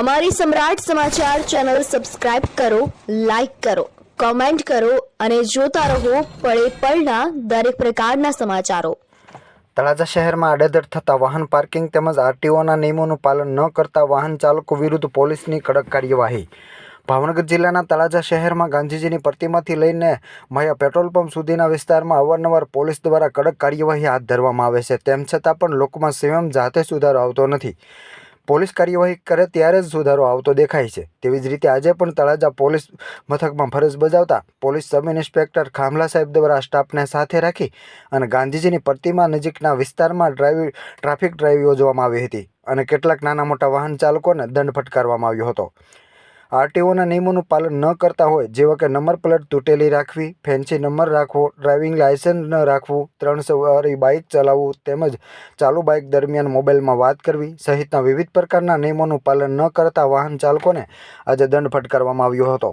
અમારી Samrat Samachar channel subscribe કરો, like કરો, કોમેન્ટ કરો અને જોતા રહો પળે પળના દરેક પ્રકારના સમાચારો. તળાજા શહેરમાં આડેધડ થતા વાહન પાર્કિંગ તેમજ આરટીઓના નિયમોનું પાલન ન કરતા વાહન ચાલકો વિરુદ્ધ પોલીસની કડક કાર્યવાહી. ભાવનગર જિલ્લાના તળાજા શહેરમાં ગાંધીજીની પ્રતિમાથી લઈને મયા પેટ્રોલ પંપ સુધીના વિસ્તારમાં અવારનવાર પોલીસ દ્વારા કડક કાર્યવાહી હાથ ધરવામાં આવે છે. તેમ છતાં પણ લોકોમાં સંયમ જાતે સુધારો આવતો નથી. પોલીસ કાર્યવાહી કરે ત્યારે જ સુધારો આવતો દેખાય છે. તેવી જ રીતે આજે પણ તળાજા પોલીસ મથકમાં ફરજ બજાવતા પોલીસ સબ ઇન્સ્પેક્ટર ખામલા સાહેબ દ્વારા સ્ટાફને સાથે રાખી અને ગાંધીજીની પ્રતિમા નજીકના વિસ્તારમાં ડ્રાઈવ, ટ્રાફિક ડ્રાઈવ યોજવામાં આવી હતી અને કેટલાક નાના મોટા વાહન ચાલકોને દંડ ફટકારવામાં આવ્યો હતો. આરટીઓના નિયમોનું પાલન ન કરતા હોય, જેવા કે નંબર પ્લેટ તૂટેલી રાખવી, ફેન્સી નંબર રાખવો, ડ્રાઇવિંગ લાયસન્સ ન રાખવું, ત્રણ સવારી બાઇક ચલાવવું તેમજ ચાલુ બાઇક દરમિયાન મોબાઈલમાં વાત કરવી સહિતના વિવિધ પ્રકારના નિયમોનું પાલન ન કરતા વાહન ચાલકોને આજે દંડ ફટકારવામાં આવ્યો હતો.